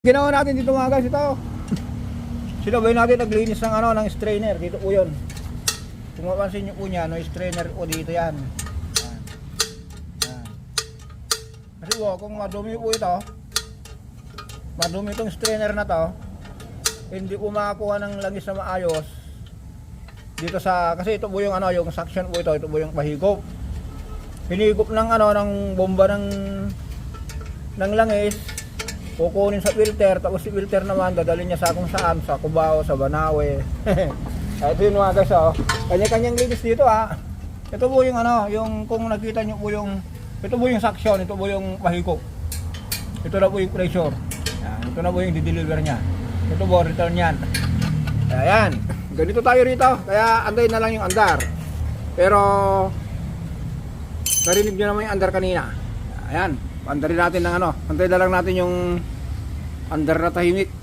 Ginawa natin dito mga guys, ito. Sinabay natin naglinis ng ano, ng strainer. Dito po yun. Kung mapansin nyo po niya, no, strainer po dito yan. Yan. Yan. Kasi po, kung madumi po ito, madumi itong strainer na to, hindi po makakuha ng langis na maayos. Dito sa, kasi ito po yung ano, yung suction po ito, ito po yung pahigop. Hinigop ng ano, ng bomba ng ng langis, kukunin sa filter, tapos si filter naman dadalhin niya sa kung saan, sa Cubao, sa Banawe. Ito yun mga guys, oh. Kanya-kanyang linis dito ah. Ito po yung ano, yung kung nakita niyo po yung ito po yung suction, ito po yung pahigop. Ito na po yung pressure. Yan, ito na po yung di-deliver niya. Ito po return niyan. Ayan. Ganito tayo rito. Kaya antay na lang yung andar. Pero narinig niyo naman yung andar kanina. Ayan. Andarin natin ng ano. Antay na lang natin yung andar na tahimik.